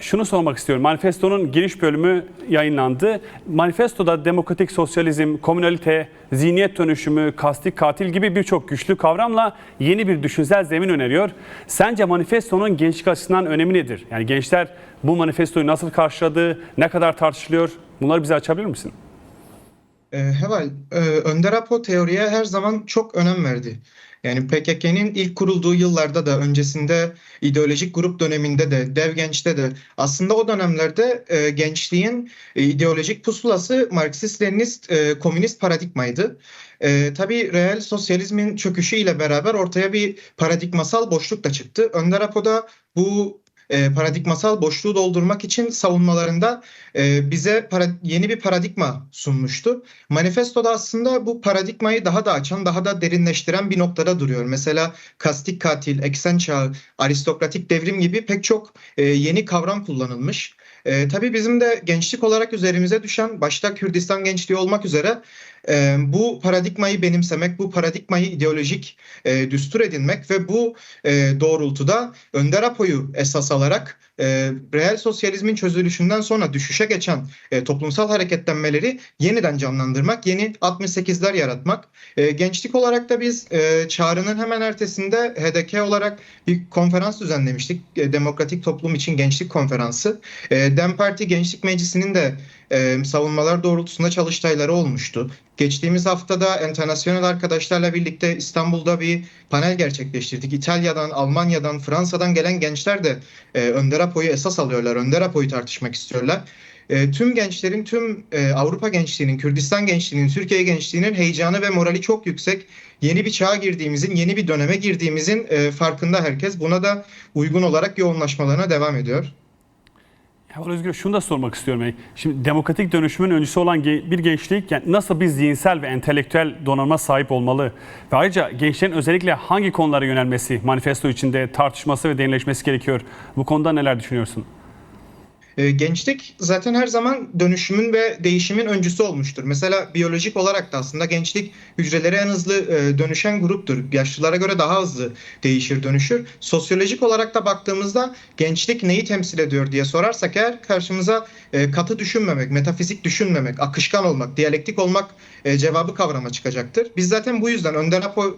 şunu sormak istiyorum. Manifestonun giriş bölümü yayınlandı. Manifestoda demokratik sosyalizm, komünalite, zihniyet dönüşümü, kastik katil gibi birçok güçlü kavramla yeni bir düşünsel zemin öneriyor. Sence manifestonun gençlik açısından önemi nedir? Yani gençler bu manifestoyu nasıl karşıladı, ne kadar tartışılıyor? Bunları bize açabilir misin? E, Heval, e, Önder Apo teoriye her zaman çok önem verdi. Yani PKK'nın ilk kurulduğu yıllarda da öncesinde ideolojik grup döneminde de Dev Genç'te de aslında o dönemlerde e, gençliğin e, ideolojik pusulası Marksist-Leninist e, komünist paradigmaydı. E, tabii reel sosyalizmin çöküşüyle beraber ortaya bir paradigmasal boşluk da çıktı. Önder Apo da bu e, paradigmasal boşluğu doldurmak için savunmalarında e, bize para- yeni bir paradigma sunmuştu. Manifestoda aslında bu paradigmayı daha da açan, daha da derinleştiren bir noktada duruyor. Mesela kastik katil, eksen çağı, aristokratik devrim gibi pek çok e, yeni kavram kullanılmış. E, tabii bizim de gençlik olarak üzerimize düşen, başta Kürdistan gençliği olmak üzere e, bu paradigmayı benimsemek, bu paradigmayı ideolojik e, düstur edinmek ve bu e, doğrultuda Önder Apo'yu esas alarak e, reel sosyalizmin çözülüşünden sonra düşüşe geçen e, toplumsal hareketlenmeleri yeniden canlandırmak, yeni 68'ler yaratmak. E, gençlik olarak da biz e, çağrının hemen ertesinde HDK olarak bir konferans düzenlemiştik. E, Demokratik Toplum için Gençlik Konferansı. E, DEM Parti Gençlik Meclisi'nin de e, savunmalar doğrultusunda çalıştayları olmuştu. Geçtiğimiz haftada internasyonel arkadaşlarla birlikte İstanbul'da bir panel gerçekleştirdik. İtalya'dan, Almanya'dan, Fransa'dan gelen gençler de e, Önder Apo'yu esas alıyorlar. Önder Apo'yu tartışmak istiyorlar. E, tüm gençlerin, tüm e, Avrupa gençliğinin, Kürdistan gençliğinin, Türkiye gençliğinin heyecanı ve morali çok yüksek. Yeni bir çağa girdiğimizin, yeni bir döneme girdiğimizin e, farkında herkes. Buna da uygun olarak yoğunlaşmalarına devam ediyor. Ya Özgür şunu da sormak istiyorum. Yani Şimdi demokratik dönüşümün öncüsü olan bir gençlik yani nasıl bir zihinsel ve entelektüel donanıma sahip olmalı? Ve ayrıca gençlerin özellikle hangi konulara yönelmesi, manifesto içinde tartışması ve derinleşmesi gerekiyor? Bu konuda neler düşünüyorsun? E, Gençlik zaten her zaman dönüşümün ve değişimin öncüsü olmuştur. Mesela biyolojik olarak da aslında gençlik hücreleri en hızlı e, dönüşen gruptur. Yaşlılara göre daha hızlı değişir, dönüşür. Sosyolojik olarak da baktığımızda gençlik neyi temsil ediyor diye sorarsak eğer karşımıza e, katı düşünmemek, metafizik düşünmemek, akışkan olmak, diyalektik olmak cevabı kavrama çıkacaktır. Biz zaten bu yüzden Önder Apo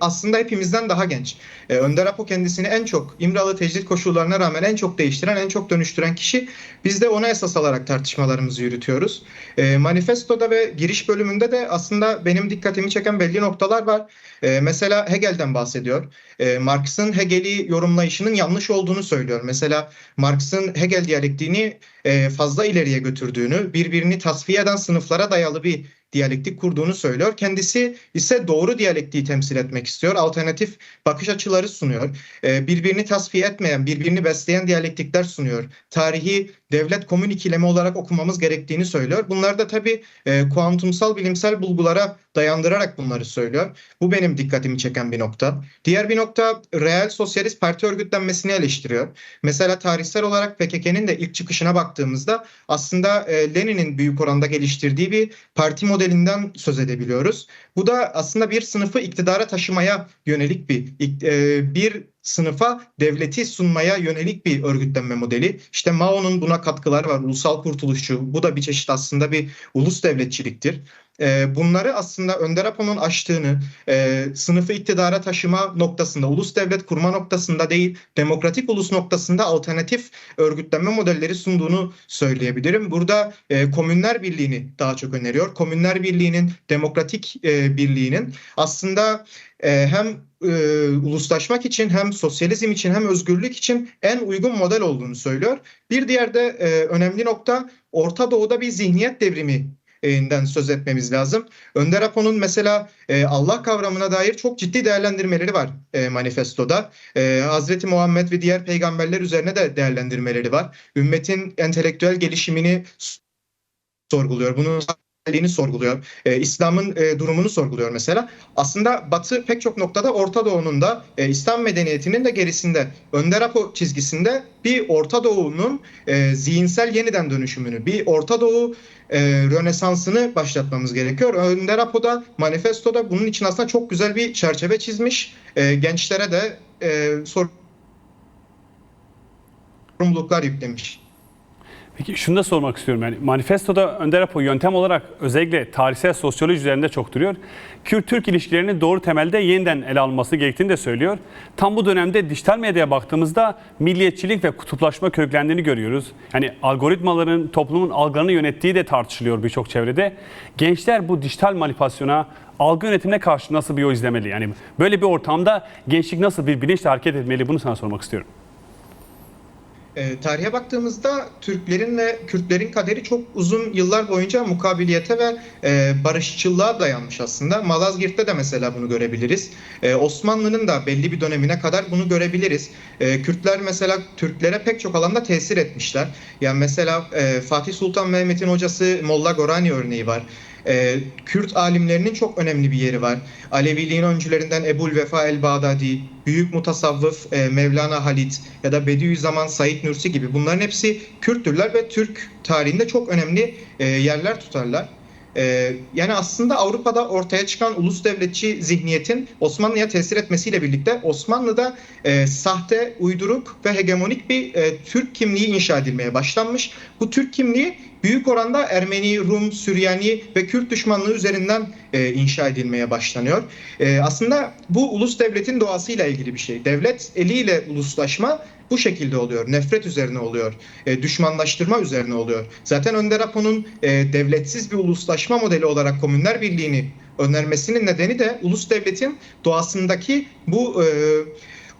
aslında hepimizden daha genç. E, Önder Apo kendisini en çok İmralı tecrit koşullarına rağmen en çok değiştiren, en çok dönüştüren kişi. Biz de ona esas alarak tartışmalarımızı yürütüyoruz. E, manifestoda ve giriş bölümünde de aslında benim dikkatimi çeken belli noktalar var. E, mesela Hegel'den bahsediyor. E, Marx'ın Hegel'i yorumlayışının yanlış olduğunu söylüyor. Mesela Marx'ın Hegel diyalektiğini e, fazla ileriye götürdüğünü, birbirini tasfiye eden sınıflara dayalı bir diyalektik kurduğunu söylüyor. Kendisi ise doğru diyalektiği temsil etmek istiyor. Alternatif bakış açıları sunuyor. Ee, birbirini tasfiye etmeyen, birbirini besleyen diyalektikler sunuyor. Tarihi devlet komün ikilemi olarak okumamız gerektiğini söylüyor. Bunlar da tabii e, kuantumsal bilimsel bulgulara dayandırarak bunları söylüyor. Bu benim dikkatimi çeken bir nokta. Diğer bir nokta reel sosyalist parti örgütlenmesini eleştiriyor. Mesela tarihsel olarak PKK'nın de ilk çıkışına baktığımızda aslında e, Lenin'in büyük oranda geliştirdiği bir parti modelinden söz edebiliyoruz. Bu da aslında bir sınıfı iktidara taşımaya yönelik bir e, bir sınıfa devleti sunmaya yönelik bir örgütlenme modeli. İşte Mao'nun buna katkılar var. Ulusal kurtuluşçu. Bu da bir çeşit aslında bir ulus devletçiliktir. E, bunları aslında Önder Apo'nun açtığını e, sınıfı iktidara taşıma noktasında, ulus devlet kurma noktasında değil, demokratik ulus noktasında alternatif örgütlenme modelleri sunduğunu söyleyebilirim. Burada e, Komünler Birliği'ni daha çok öneriyor. Komünler Birliği'nin, demokratik e, birliğinin aslında e, hem e, uluslaşmak için hem sosyalizm için hem özgürlük için en uygun model olduğunu söylüyor. Bir diğer de e, önemli nokta Orta Doğu'da bir zihniyet devrimi den söz etmemiz lazım. Önder Apo'nun mesela e, Allah kavramına dair çok ciddi değerlendirmeleri var e, manifestoda. E, Hazreti Muhammed ve diğer peygamberler üzerine de değerlendirmeleri var. Ümmetin entelektüel gelişimini sorguluyor. Bunun özelliğini sorguluyor. E, İslam'ın e, durumunu sorguluyor mesela. Aslında Batı pek çok noktada Orta Doğu'nun da e, İslam medeniyetinin de gerisinde Önder Apo çizgisinde bir Orta Doğu'nun e, zihinsel yeniden dönüşümünü, bir Orta Doğu e, Rönesansını başlatmamız gerekiyor. Önder Apo da manifestoda bunun için aslında çok güzel bir çerçeve çizmiş. E, gençlere de e, sor sorumluluklar yüklemiş. Peki şunu da sormak istiyorum. Yani manifestoda Önder Apo yöntem olarak özellikle tarihsel sosyoloji üzerinde çok duruyor. Kürt-Türk ilişkilerinin doğru temelde yeniden ele alınması gerektiğini de söylüyor. Tam bu dönemde dijital medyaya baktığımızda milliyetçilik ve kutuplaşma köklendiğini görüyoruz. Yani algoritmaların toplumun algılarını yönettiği de tartışılıyor birçok çevrede. Gençler bu dijital manipülasyona, algı yönetimine karşı nasıl bir yol izlemeli? Yani böyle bir ortamda gençlik nasıl bir bilinçle hareket etmeli? Bunu sana sormak istiyorum. E, tarihe baktığımızda Türklerin ve Kürtlerin kaderi çok uzun yıllar boyunca mukabiliyete ve e, barışçılığa dayanmış aslında. Malazgirt'te de mesela bunu görebiliriz. E, Osmanlı'nın da belli bir dönemine kadar bunu görebiliriz. E, Kürtler mesela Türklere pek çok alanda tesir etmişler. Yani mesela e, Fatih Sultan Mehmet'in hocası Molla Gorani örneği var. E, Kürt alimlerinin çok önemli bir yeri var. Aleviliğin öncülerinden Ebul Vefa el-Bağdadi, büyük mutasavvıf e, Mevlana Halit ya da Bediüzzaman Said Nursi gibi bunların hepsi Kürttürler ve Türk tarihinde çok önemli e, yerler tutarlar. E, yani aslında Avrupa'da ortaya çıkan ulus devletçi zihniyetin Osmanlı'ya tesir etmesiyle birlikte Osmanlı'da e, sahte, uyduruk ve hegemonik bir e, Türk kimliği inşa edilmeye başlanmış. Bu Türk kimliği büyük oranda Ermeni, Rum, Süryani ve Kürt düşmanlığı üzerinden e, inşa edilmeye başlanıyor. E, aslında bu ulus devletin doğasıyla ilgili bir şey. Devlet eliyle uluslaşma bu şekilde oluyor. Nefret üzerine oluyor. E, düşmanlaştırma üzerine oluyor. Zaten Önder Apo'nun e, devletsiz bir uluslaşma modeli olarak Komünler Birliği'ni önermesinin nedeni de ulus devletin doğasındaki bu e,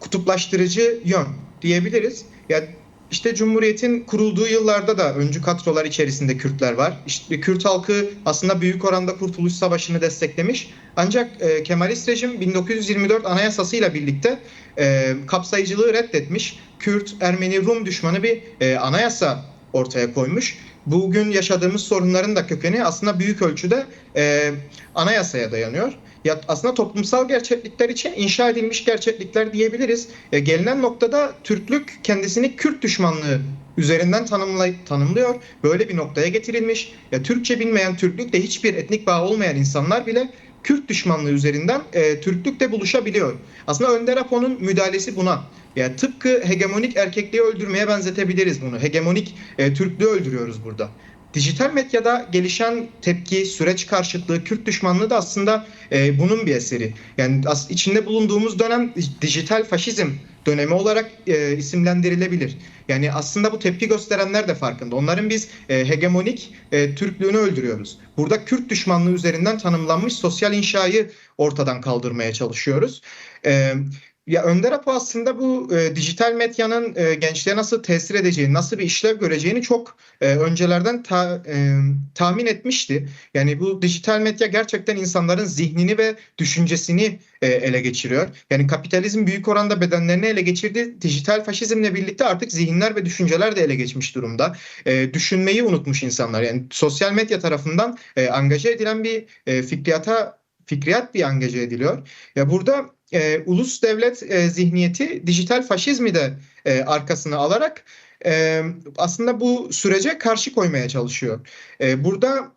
kutuplaştırıcı yön diyebiliriz. Ya işte Cumhuriyet'in kurulduğu yıllarda da öncü kadrolar içerisinde Kürtler var. İşte Kürt halkı aslında büyük oranda Kurtuluş Savaşı'nı desteklemiş. Ancak e, Kemalist rejim 1924 Anayasası'yla birlikte e, kapsayıcılığı reddetmiş. Kürt, Ermeni, Rum düşmanı bir e, anayasa ortaya koymuş. Bugün yaşadığımız sorunların da kökeni aslında büyük ölçüde e, anayasaya dayanıyor. Ya aslında toplumsal gerçeklikler için inşa edilmiş gerçeklikler diyebiliriz. E, gelinen noktada Türklük kendisini Kürt düşmanlığı üzerinden tanımlay tanımlıyor. Böyle bir noktaya getirilmiş. Ya Türkçe bilmeyen Türklükle hiçbir etnik bağ olmayan insanlar bile Kürt düşmanlığı üzerinden e, Türklükle buluşabiliyor. Aslında Önder Apo'nun müdahalesi buna. Yani tıpkı hegemonik erkekliği öldürmeye benzetebiliriz bunu. Hegemonik e, Türklüğü öldürüyoruz burada. Dijital medyada gelişen tepki, süreç karşıtlığı, Kürt düşmanlığı da aslında e, bunun bir eseri. Yani as- içinde bulunduğumuz dönem dijital faşizm dönemi olarak e, isimlendirilebilir. Yani aslında bu tepki gösterenler de farkında. Onların biz e, hegemonik e, Türklüğünü öldürüyoruz. Burada Kürt düşmanlığı üzerinden tanımlanmış sosyal inşayı ortadan kaldırmaya çalışıyoruz. E, ya Önder Apo aslında bu e, dijital medyanın e, gençliğe nasıl tesir edeceğini, nasıl bir işlev göreceğini çok e, öncelerden ta- e, tahmin etmişti. Yani bu dijital medya gerçekten insanların zihnini ve düşüncesini e, ele geçiriyor. Yani kapitalizm büyük oranda bedenlerini ele geçirdi. Dijital faşizmle birlikte artık zihinler ve düşünceler de ele geçmiş durumda. E, düşünmeyi unutmuş insanlar. Yani sosyal medya tarafından e, angaje edilen bir e, fikriyata fikriyat bir angaje ediliyor. Ya burada e, ulus devlet e, zihniyeti dijital faşizmi de e, arkasına alarak e, aslında bu sürece karşı koymaya çalışıyor. E, burada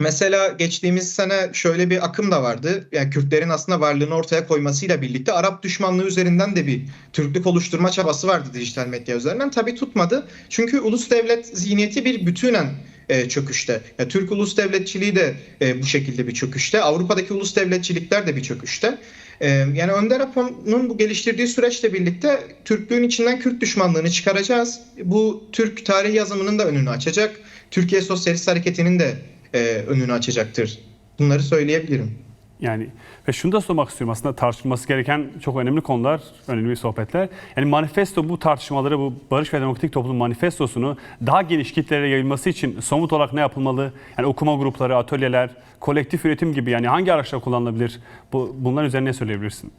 mesela geçtiğimiz sene şöyle bir akım da vardı. Yani Kürtlerin aslında varlığını ortaya koymasıyla birlikte Arap düşmanlığı üzerinden de bir Türklük oluşturma çabası vardı dijital medya üzerinden. Tabii tutmadı. Çünkü ulus devlet zihniyeti bir bütünen e, çöküşte. Ya, Türk ulus devletçiliği de e, bu şekilde bir çöküşte. Avrupa'daki ulus devletçilikler de bir çöküşte. E, yani Önder Apo'nun bu geliştirdiği süreçle birlikte Türklüğün içinden Kürt düşmanlığını çıkaracağız. Bu Türk tarih yazımının da önünü açacak. Türkiye Sosyalist Hareketi'nin de e, önünü açacaktır. Bunları söyleyebilirim. Yani ve şunu da sormak istiyorum aslında tartışılması gereken çok önemli konular, önemli sohbetler. Yani manifesto bu tartışmaları, bu Barış ve Demokratik Toplum manifestosunu daha geniş kitlere yayılması için somut olarak ne yapılmalı? Yani okuma grupları, atölyeler, kolektif üretim gibi yani hangi araçlar kullanılabilir? Bu, bunlar üzerine ne söyleyebilirsin?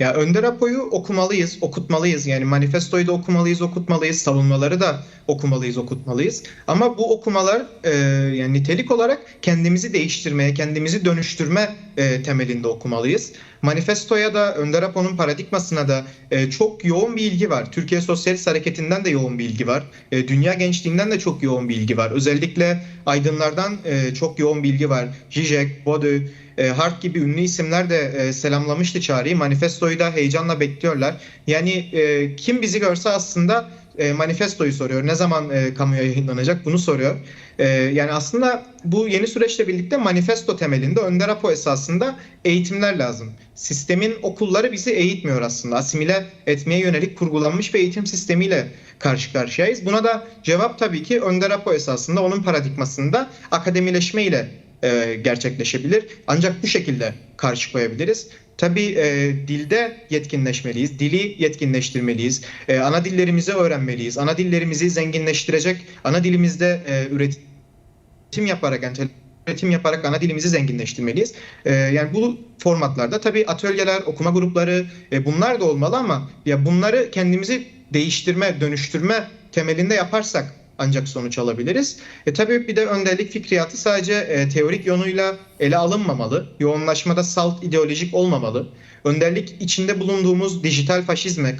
Ya Önder Apo'yu okumalıyız, okutmalıyız. Yani manifestoyu da okumalıyız, okutmalıyız. Savunmaları da okumalıyız, okutmalıyız. Ama bu okumalar e, yani nitelik olarak kendimizi değiştirmeye, kendimizi dönüştürme e, temelinde okumalıyız. Manifestoya da Önder Apo'nun paradigmasına da e, çok yoğun bir ilgi var. Türkiye Sosyalist Hareketi'nden de yoğun bir ilgi var. E, dünya gençliğinden de çok yoğun bir ilgi var. Özellikle aydınlardan e, çok yoğun bir ilgi var. Zizek, Bode, e, Hart gibi ünlü isimler de e, selamlamıştı çağrıyı. Manifestoyu da heyecanla bekliyorlar. Yani e, kim bizi görse aslında e, manifestoyu soruyor. Ne zaman e, kamuya yayınlanacak bunu soruyor. E, yani aslında bu yeni süreçle birlikte manifesto temelinde Önder Apo esasında eğitimler lazım. Sistemin okulları bizi eğitmiyor aslında. Asimile etmeye yönelik kurgulanmış bir eğitim sistemiyle karşı karşıyayız. Buna da cevap tabii ki Önder Apo esasında onun paradigmasında akademileşme ile e, gerçekleşebilir. Ancak bu şekilde karşı koyabiliriz. Tabii e, dilde yetkinleşmeliyiz, dili yetkinleştirmeliyiz, e, ana dillerimizi öğrenmeliyiz, ana dillerimizi zenginleştirecek, ana dilimizde e, üretim yaparak, entelektüel üretim yaparak ana dilimizi zenginleştirmeliyiz. E, yani bu formatlarda tabii atölyeler, okuma grupları e, bunlar da olmalı ama ya bunları kendimizi değiştirme, dönüştürme temelinde yaparsak ancak sonuç alabiliriz. E tabii bir de önderlik fikriyatı sadece e, teorik yönüyle ele alınmamalı. Yoğunlaşmada salt ideolojik olmamalı. Önderlik içinde bulunduğumuz dijital faşizme,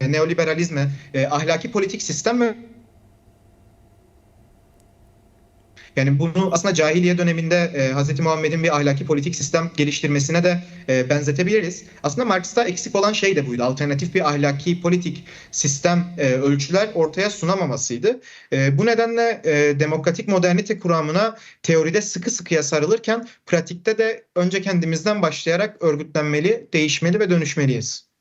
neoliberalizme, e, ahlaki politik sistem ve Yani bunu aslında cahiliye döneminde e, Hz. Muhammed'in bir ahlaki politik sistem geliştirmesine de e, benzetebiliriz. Aslında Marx'ta eksik olan şey de buydu. Alternatif bir ahlaki politik sistem e, ölçüler ortaya sunamamasıydı. E, bu nedenle e, demokratik modernite kuramına teoride sıkı sıkıya sarılırken pratikte de önce kendimizden başlayarak örgütlenmeli, değişmeli ve dönüşmeliyiz.